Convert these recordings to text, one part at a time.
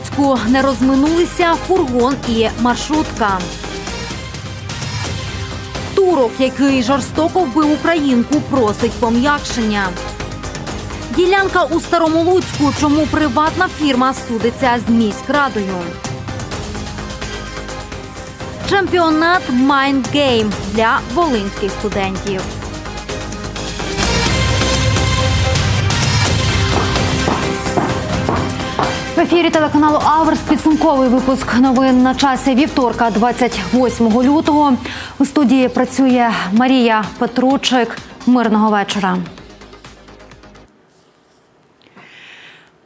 Луцьку не розминулися фургон і маршрутка. Турок, який жорстоко вбив українку, просить пом'якшення. Ділянка у Старому Луцьку, чому приватна фірма судиться з міськрадою. Чемпіонат Game для волинських студентів. Ефірі телеканалу Аверс підсумковий випуск новин на часі вівторка, 28 лютого. У студії працює Марія Петручик. Мирного вечора.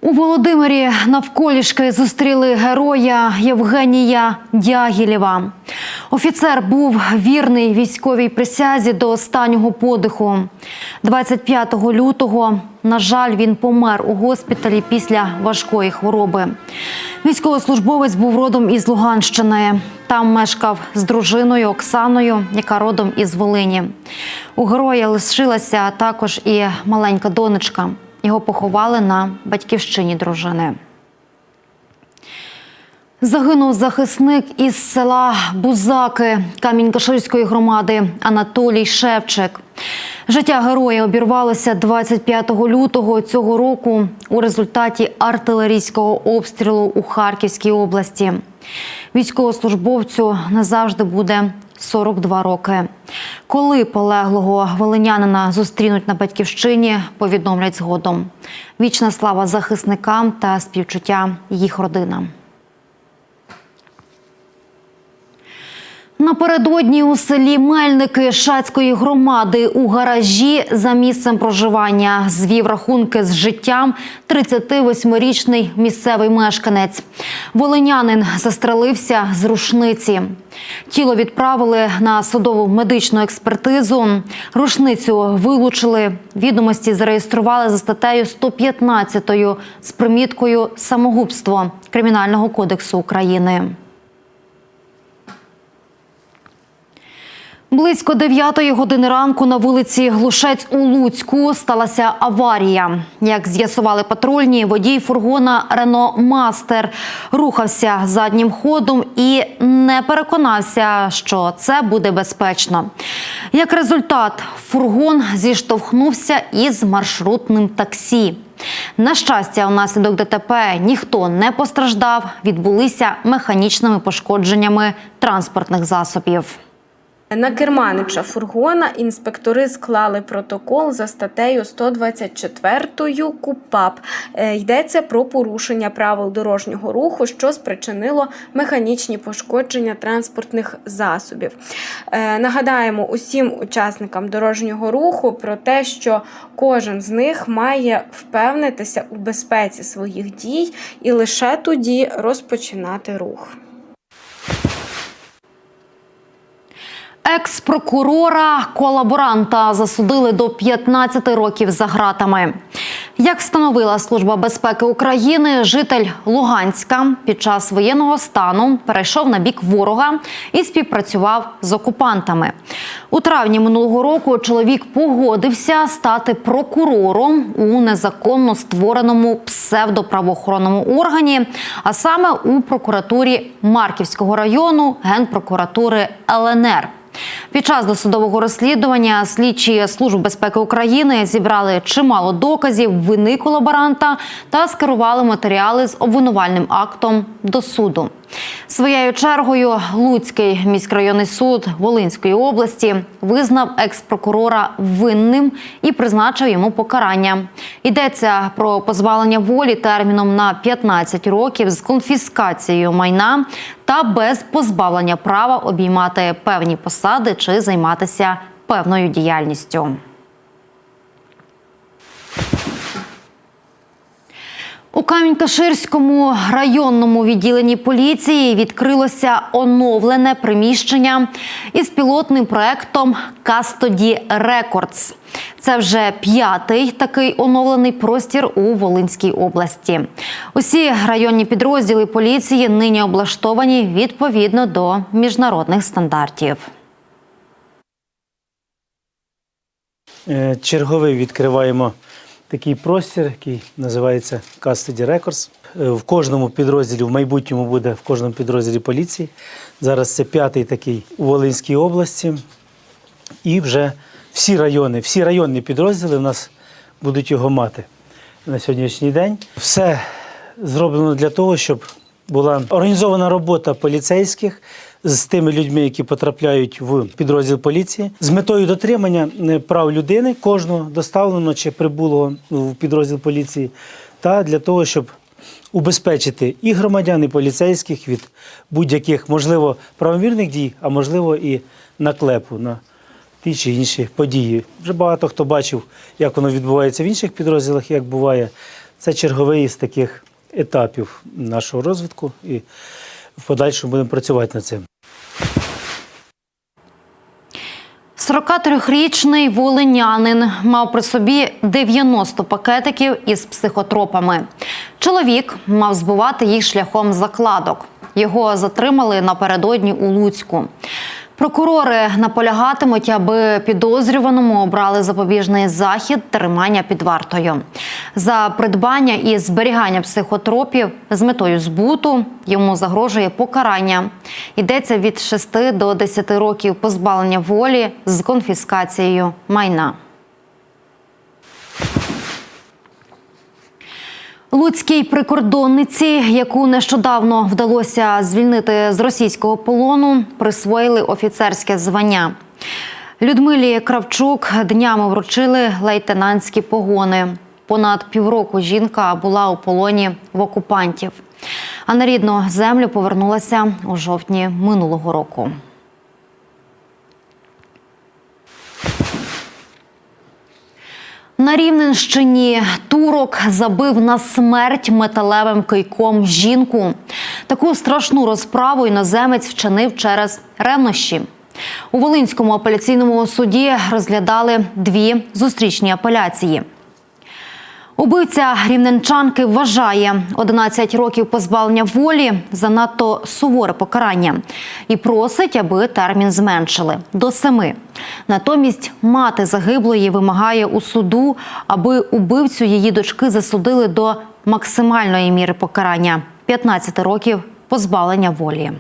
У Володимирі навколішки зустріли героя Євгенія Дягілєва. Офіцер був вірний військовій присязі до останнього подиху. 25 лютого, на жаль, він помер у госпіталі після важкої хвороби. Військовослужбовець був родом із Луганщини. Там мешкав з дружиною Оксаною, яка родом із Волині. У героя лишилася також і маленька донечка. Його поховали на батьківщині дружини. Загинув захисник із села Бузаки Камінь-Каширської громади Анатолій Шевчик. Життя героя обірвалося 25 лютого цього року у результаті артилерійського обстрілу у Харківській області. Військовослужбовцю назавжди буде 42 роки. Коли полеглого волинянина зустрінуть на батьківщині, повідомлять згодом. Вічна слава захисникам та співчуття їх родинам. Напередодні у селі Мельники Шацької громади у гаражі за місцем проживання звів рахунки з життям 38-річний місцевий мешканець. Волинянин застрелився з рушниці. Тіло відправили на судову медичну експертизу. Рушницю вилучили. Відомості зареєстрували за статтею 115 з приміткою самогубство Кримінального кодексу України. Близько 9 години ранку на вулиці Глушець у Луцьку сталася аварія. Як з'ясували патрульні, водій фургона Рено Мастер рухався заднім ходом і не переконався, що це буде безпечно. Як результат, фургон зіштовхнувся із маршрутним таксі. На щастя, внаслідок ДТП ніхто не постраждав, відбулися механічними пошкодженнями транспортних засобів. На керманича фургона інспектори склали протокол за статтею 124 КУПАП. Е, Йдеться про порушення правил дорожнього руху, що спричинило механічні пошкодження транспортних засобів. Е, Нагадаємо усім учасникам дорожнього руху про те, що кожен з них має впевнитися у безпеці своїх дій і лише тоді розпочинати рух. Екс-прокурора колаборанта засудили до 15 років за ґратами. Як встановила Служба безпеки України, житель Луганська під час воєнного стану перейшов на бік ворога і співпрацював з окупантами. У травні минулого року чоловік погодився стати прокурором у незаконно створеному псевдоправоохоронному органі, а саме у прокуратурі Марківського району Генпрокуратури ЛНР. Під час досудового розслідування слідчі Служби безпеки України зібрали чимало доказів вини колаборанта та скерували матеріали з обвинувальним актом до суду. Своєю чергою Луцький міськрайонний суд Волинської області визнав екс-прокурора винним і призначив йому покарання. Йдеться про позбавлення волі терміном на 15 років з конфіскацією майна та без позбавлення права обіймати певні посади чи займатися певною діяльністю. У Камінь-Каширському районному відділенні поліції відкрилося оновлене приміщення із пілотним проектом Custody Records. Це вже п'ятий такий оновлений простір у Волинській області. Усі районні підрозділи поліції нині облаштовані відповідно до міжнародних стандартів. Е, Черговий відкриваємо такий простір, який називається Custody Records. е, в кожному підрозділі, в майбутньому буде в кожному підрозділі поліції. Зараз це п'ятий такий у Волинській області. І вже всі райони, всі районні підрозділи в нас будуть його мати на сьогоднішній день. Все зроблено для того, щоб була організована робота поліцейських з тими людьми, які потрапляють в підрозділ поліції, з метою дотримання е, прав людини, кожного доставленого чи прибулого в підрозділ поліції, та для того, щоб убезпечити і громадян, і поліцейських від будь-яких, можливо, правомірних дій, а можливо, і наклепу на ті чи інші події. Вже багато хто бачив, як воно відбувається в інших підрозділах, як буває. Це черговий із таких етапів нашого розвитку, і в подальшому будемо працювати над цим. 43-річний волинянин мав при собі 90 пакетиків із психотропами. Чоловік мав збувати їх шляхом закладок. Його затримали напередодні у Луцьку. Прокурори наполягатимуть, аби підозрюваному обрали запобіжний захід тримання під вартою. За придбання і зберігання психотропів з метою збуту йому загрожує покарання. Йдеться від 6 до 10 років позбавлення волі з конфіскацією майна. Луцькій прикордонниці, яку нещодавно вдалося звільнити з російського полону, присвоїли офіцерське звання. Людмилі Кравчук днями вручили лейтенантські погони. Понад півроку жінка була у полоні в окупантів, а на рідну землю повернулася у жовтні минулого року. На Рівненщині турок забив на смерть металевим кийком жінку. Таку страшну розправу іноземець вчинив через ревнощі. У Волинському апеляційному суді розглядали дві зустрічні апеляції. Убивця рівненчанки вважає 11 років позбавлення волі занадто суворе покарання і просить, аби термін зменшили до семи. Натомість мати загиблої вимагає у суду, аби убивцю її дочки засудили до максимальної міри покарання 15 років позбавлення волі.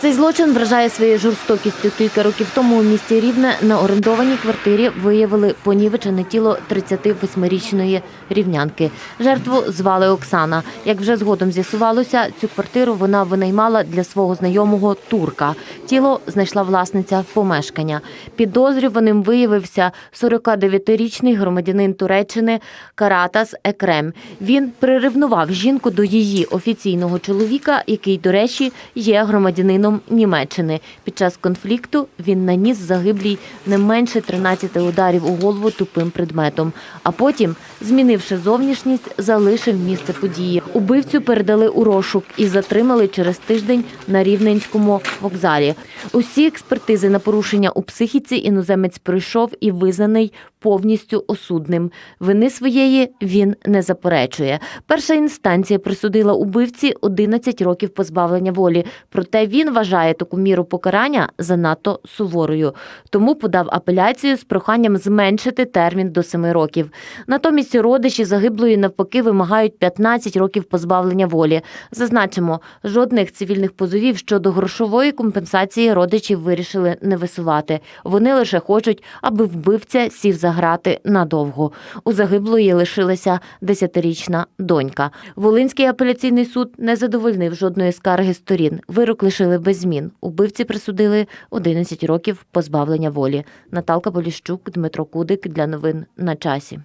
Цей злочин вражає своєю жорстокістю. Кілька років тому у місті Рівне на орендованій квартирі виявили понівечене тіло 38-річної рівнянки. Жертву звали Оксана. Як вже згодом з'ясувалося, цю квартиру вона винаймала для свого знайомого турка. Тіло знайшла власниця помешкання. Підозрюваним виявився 49-річний громадянин Туреччини Каратас Екрем. Він приревнував жінку до її офіційного чоловіка, який, до речі, є громадянином Німеччини. Під час конфлікту він наніс загиблій не менше 13 ударів у голову тупим предметом. А потім, змінивши зовнішність, залишив місце події. Убивцю передали у розшук і затримали через тиждень на Рівненському вокзалі. Усі експертизи на порушення у психіці іноземець пройшов і визнаний повністю осудним. Вини своєї він не заперечує. Перша інстанція присудила убивці 11 років позбавлення волі. Проте він вважає таку міру покарання занадто суворою. Тому подав апеляцію з проханням зменшити термін до 7 років. Натомість родичі загиблої навпаки вимагають 15 років позбавлення волі. Зазначимо, жодних цивільних позовів щодо грошової компенсації родичів вирішили не висувати. Вони лише хочуть, аби вбивця сів за грати надовго. У загиблої лишилася 10-річна донька. Волинський апеляційний суд не задовольнив жодної скарги сторін. Вирок лишили без змін. Убивці присудили 11 років позбавлення волі. Наталка Поліщук, Дмитро Кудик для новин на часі.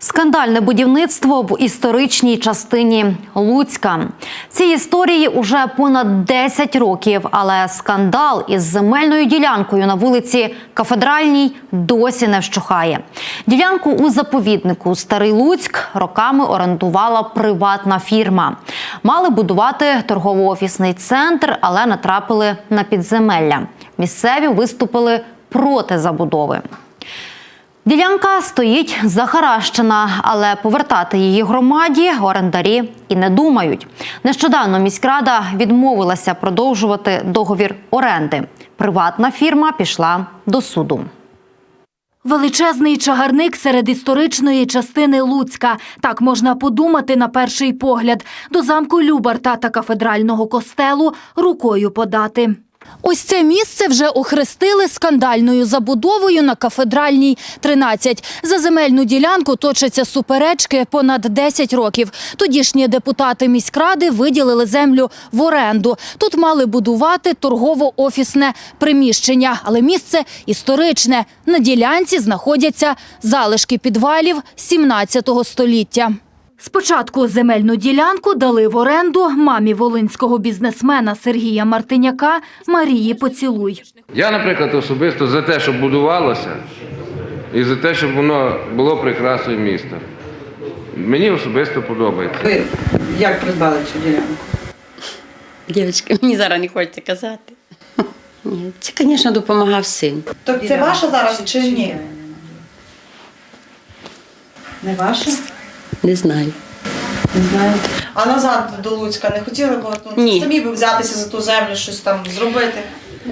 Скандальне будівництво в історичній частині Луцька. Цій історії уже понад 10 років, але скандал із земельною ділянкою на вулиці Кафедральній досі не вщухає. Ділянку у заповіднику Старий Луцьк роками орендувала приватна фірма. Мали будувати торгово-офісний центр, але натрапили на підземелля. Місцеві виступили проти забудови. Ділянка стоїть захаращена, але повертати її громаді орендарі і не думають. Нещодавно міськрада відмовилася продовжувати договір оренди. Приватна фірма пішла до суду. Величезний чагарник серед історичної частини Луцька. Так можна подумати на перший погляд. До замку Любарта та кафедрального костелу рукою подати. Ось це місце вже охрестили скандальною забудовою на кафедральній 13. За земельну ділянку точаться суперечки понад 10 років. Тодішні депутати міськради виділили землю в оренду. Тут мали будувати торгово-офісне приміщення, але місце історичне. На ділянці знаходяться залишки підвалів 17 століття. Спочатку земельну ділянку дали в оренду мамі волинського бізнесмена Сергія Мартиняка Марії Поцілуй. Я, наприклад, особисто за те, щоб будувалося, і за те, щоб воно було прекрасною містом. Мені особисто подобається. Ви як придбали цю ділянку? Дівчатки, мені зараз не хочеться казати. Ні, це, звісно, допомагав син. Тобто це ваша зараз чи ні? Не ваша? Не знаю. Не знаю. А назад до Луцька не хотіли б Ні. Самі б взятися за ту землю, щось там зробити.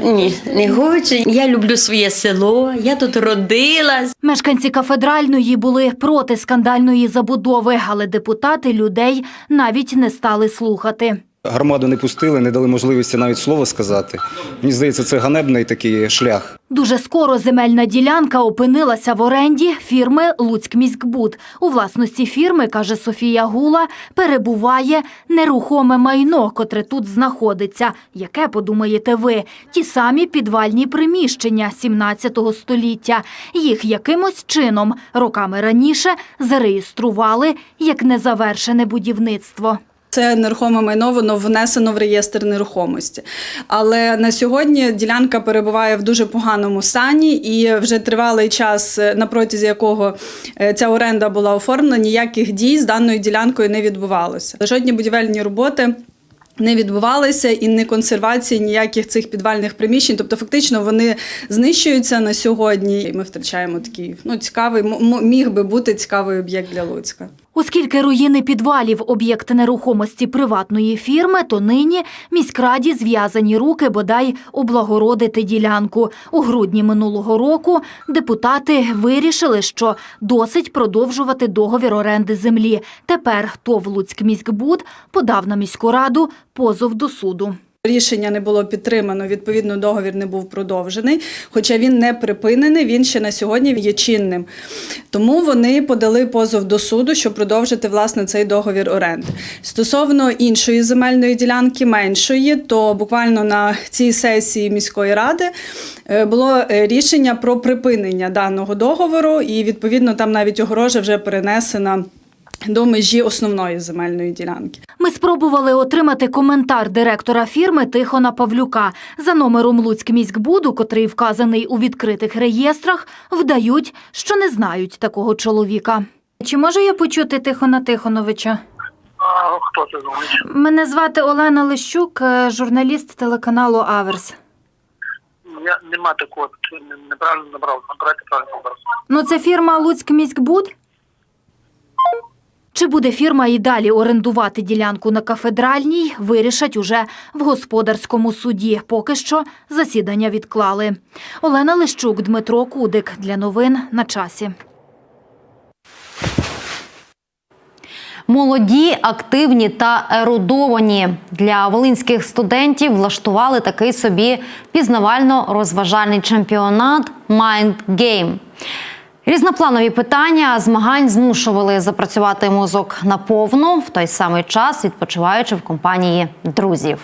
Ні, не хочу. Я люблю своє село, я тут родилась. Мешканці кафедральної були проти скандальної забудови, але депутати людей навіть не стали слухати. Громаду не пустили, не дали можливості навіть слова сказати. Мені здається, це ганебний такий шлях. Дуже скоро земельна ділянка опинилася в оренді фірми «Луцькміськбуд». У власності фірми, каже Софія Гула, перебуває нерухоме майно, котре тут знаходиться. Яке, подумаєте ви, ті самі підвальні приміщення 17 століття. Їх якимось чином роками раніше зареєстрували як незавершене будівництво. Це нерухоме майно, воно внесено в реєстр нерухомості. Але на сьогодні ділянка перебуває в дуже поганому стані, і вже тривалий час, на протязі якого е, ця оренда була оформлена, ніяких дій з даною ділянкою не відбувалося. Жодні будівельні роботи. Не відбувалися і не консервації ніяких цих підвальних приміщень. Тобто, фактично, вони знищуються на сьогодні, і ми втрачаємо такий ну цікавий міг би бути цікавий об'єкт для Луцька. Оскільки руїни підвалів – об'єкт нерухомості приватної фірми, то нині міськраді зв'язані руки бодай облагородити ділянку. У грудні минулого року депутати вирішили, що досить продовжувати договір оренди землі. Тепер ТОВ «Луцькміськбуд» подав на міську раду позов до суду. Рішення не було підтримано, відповідно, договір не був продовжений. Хоча він не припинений, він ще на сьогодні є чинним. Тому вони подали позов до суду, щоб продовжити власне цей договір оренди. Стосовно іншої земельної ділянки, меншої, то буквально на цій сесії міської ради е, було е, рішення про припинення даного договору, і відповідно там навіть огорожа вже перенесена до межі основної земельної ділянки. Ми спробували отримати коментар директора фірми Тихона Павлюка. За номером Луцькміськбуду, котрий вказаний у відкритих реєстрах, вдають, що не знають такого чоловіка. Чи можу я почути Тихона Тихоновича? А хто це думаєш? Мене звати Олена Лищук, е, журналіст телеканалу Аверс. Я нема такого, неправильно набрав, набирайте правильно номер. Ну, це фірма Луцькміськбуд? Чи буде фірма і далі орендувати ділянку на кафедральній, вирішать уже в господарському суді. Поки що засідання відклали. Олена Лищук, Дмитро Кудик. Для новин на часі. Молоді, активні та ерудовані для волинських студентів влаштували такий собі пізнавально-розважальний чемпіонат Mind Game. Різнопланові питання змагань змушували запрацювати мозок наповну в той самий час, відпочиваючи в компанії друзів.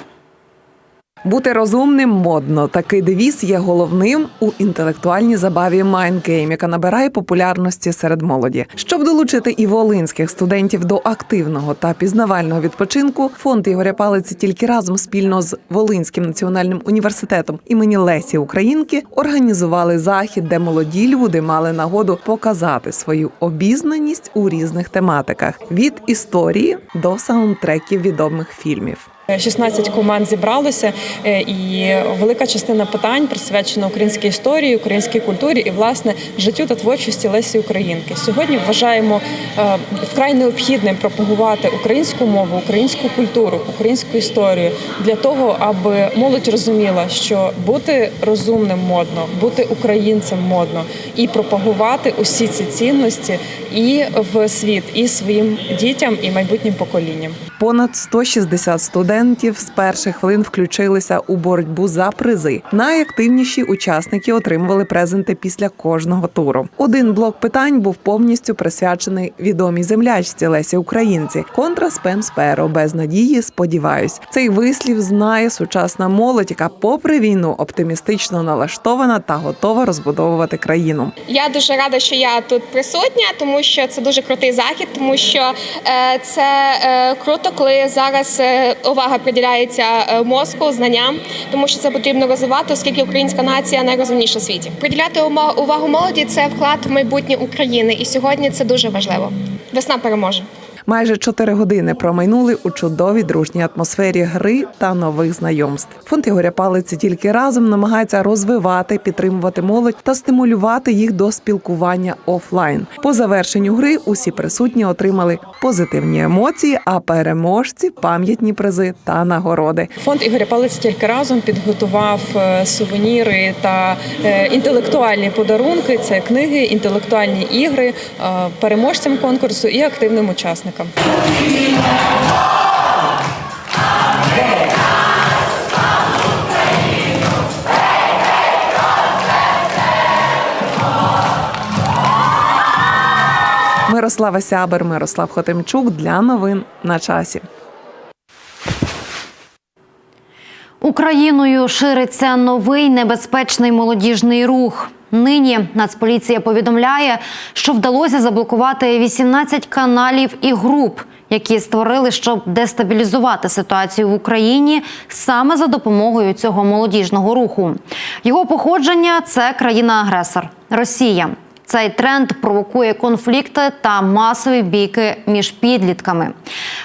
Бути розумним модно. Такий девіз є головним у інтелектуальній забаві Game, яка набирає популярності серед молоді. Щоб долучити і волинських студентів до активного та пізнавального відпочинку, фонд Ігоря Палиці тільки разом спільно з Волинським національним університетом імені Лесі Українки організували захід, де молоді люди мали нагоду показати свою обізнаність у різних тематиках від історії до саундтреків відомих фільмів. 16 команд зібралося, е, і велика частина питань присвячена українській історії, українській культурі і власне життю та творчості Лесі Українки. Сьогодні вважаємо е, вкрай необхідним пропагувати українську мову, українську культуру, українську історію для того, аби молодь розуміла, що бути розумним модно, бути українцем модно і пропагувати усі ці цінності і в світ, і своїм дітям, і майбутнім поколінням. Понад 160 студентів з перших хвилин включилися у боротьбу за призи. Найактивніші учасники отримували презенти після кожного туру. Один блок питань був повністю присвячений відомій землячці Лесі Українці. Контра спем сперо без надії. Сподіваюсь, цей вислів знає сучасна молодь, яка, попри війну, оптимістично налаштована та готова розбудовувати країну. Я дуже рада, що я тут присутня, тому що це дуже крутий захід, тому що е, це е, круто, коли зараз е, увага приділяється е, мозку, знанням, тому що це потрібно розвивати, оскільки українська нація найрозумніша в світі. Приділяти увагу молоді це вклад в майбутнє України, і сьогодні це дуже важливо. Весна переможе. Майже чотири години промайнули у чудовій дружній атмосфері гри та нових знайомств. Фонд Ігоря Палиці тільки разом намагається розвивати, підтримувати молодь та стимулювати їх до спілкування офлайн. По завершенню гри усі присутні отримали позитивні емоції, а переможці пам'ятні призи та нагороди. Фонд Ігоря Палиці тільки разом підготував е, сувеніри та е, інтелектуальні подарунки. Це книги, інтелектуальні ігри е, переможцям конкурсу і активним учасникам. Мирослава Сябер, Мирослав Хотимчук для новин на часі. Україною шириться новий небезпечний молодіжний рух. Нині Нацполіція повідомляє, що вдалося заблокувати 18 каналів і груп, які створили, щоб дестабілізувати ситуацію в Україні саме за допомогою цього молодіжного руху. Його походження це країна-агресор Росія. Цей тренд провокує конфлікти та масові бійки між підлітками.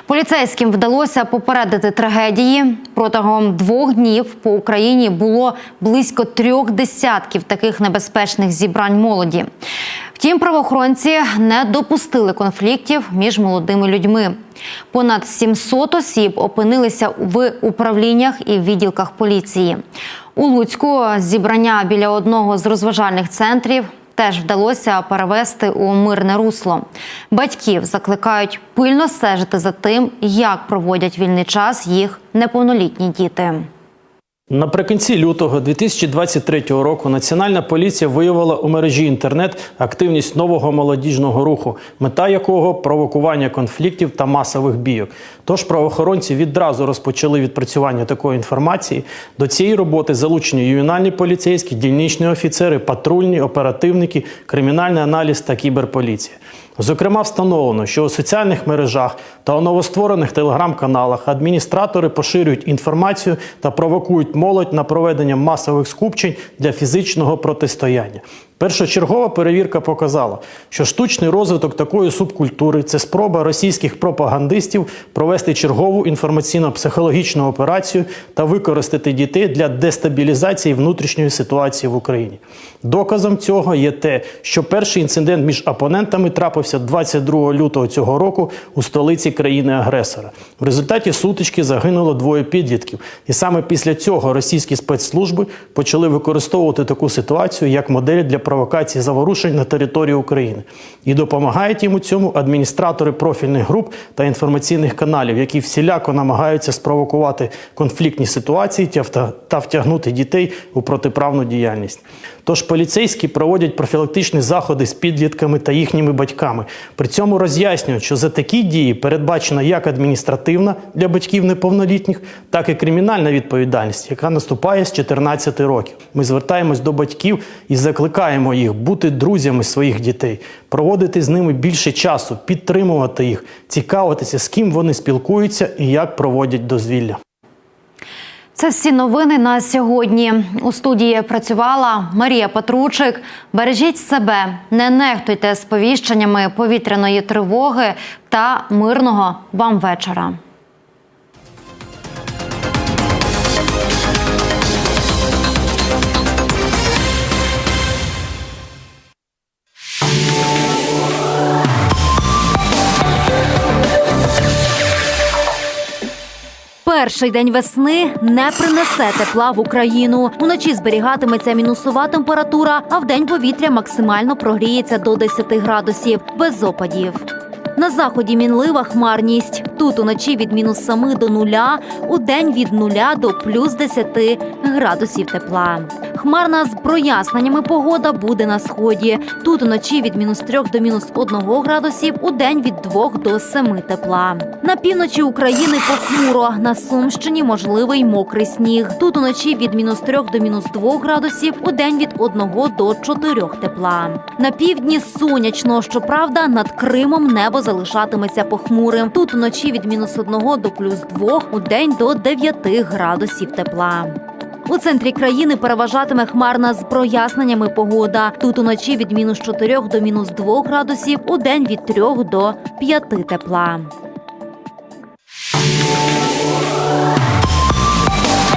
Поліцейським вдалося попередити трагедії. Протягом двох днів по Україні було близько трьох десятків таких небезпечних зібрань молоді. Втім, правоохоронці не допустили конфліктів між молодими людьми. Понад 700 осіб опинилися в управліннях і відділках поліції. У Луцьку зібрання біля одного з розважальних центрів теж вдалося перевести у мирне русло. Батьків закликають пильно стежити за тим, як проводять вільний час їх неповнолітні діти. Наприкінці лютого 2023 року Національна поліція виявила у мережі інтернет активність нового молодіжного руху, мета якого провокування конфліктів та масових бійок. Тож правоохоронці відразу розпочали відпрацювання такої інформації. До цієї роботи залучені ювенальні поліцейські, дільничні офіцери, патрульні, оперативники, кримінальний аналіз та кіберполіція. Зокрема, встановлено, що у соціальних мережах та у новостворених телеграм-каналах адміністратори поширюють інформацію та провокують молодь на проведення масових скупчень для фізичного протистояння. Першочергова перевірка показала, що штучний розвиток такої субкультури це спроба російських пропагандистів провести чергову інформаційно-психологічну операцію та використати дітей для дестабілізації внутрішньої ситуації в Україні. Доказом цього є те, що перший інцидент між опонентами трапився 22 лютого цього року у столиці країни-агресора. В результаті сутички загинуло двоє підлітків, і саме після цього російські спецслужби почали використовувати таку ситуацію як модель для провокації заворушень на території України. І допомагають їм у цьому адміністратори профільних груп та інформаційних каналів, які всіляко намагаються спровокувати конфліктні ситуації та втягнути дітей у протиправну діяльність. Тож поліцейські проводять профілактичні заходи з підлітками та їхніми батьками. При цьому роз'яснюють, що за такі дії передбачена як адміністративна для батьків неповнолітніх, так і кримінальна відповідальність, яка наступає з 14 років. Ми звертаємось до батьків і закликаємо їх бути друзями своїх дітей, проводити з ними більше часу, підтримувати їх, цікавитися, з ким вони спілкуються і як проводять дозвілля. Це всі новини на сьогодні. У студії працювала Марія Патручик. Бережіть себе, не нехтуйте сповіщеннями повітряної тривоги та мирного вам вечора. Перший день весни не принесе тепла в Україну. Уночі зберігатиметься мінусова температура, а в день повітря максимально прогріється до 10 градусів без опадів. На заході мінлива хмарність. Тут уночі від мінус 7 до нуля, у день від нуля до плюс 10 градусів тепла. Хмарна з проясненнями погода буде на сході. Тут уночі від мінус 3 до мінус 1 градусів, у день від 2 до 7 тепла. На півночі України похмуро. На Сумщині можливий мокрий сніг. Тут уночі від мінус 3 до мінус 2 градусів, у день від 1 до 4 тепла. На півдні сонячно, щоправда, над Кримом небо залишатиметься похмурим. Тут вночі від мінус 1 до плюс 2, у день до 9 градусів тепла. У центрі країни переважатиме хмарна з проясненнями погода. Тут уночі від мінус 4 до мінус 2 градусів, у день від 3 до 5 тепла.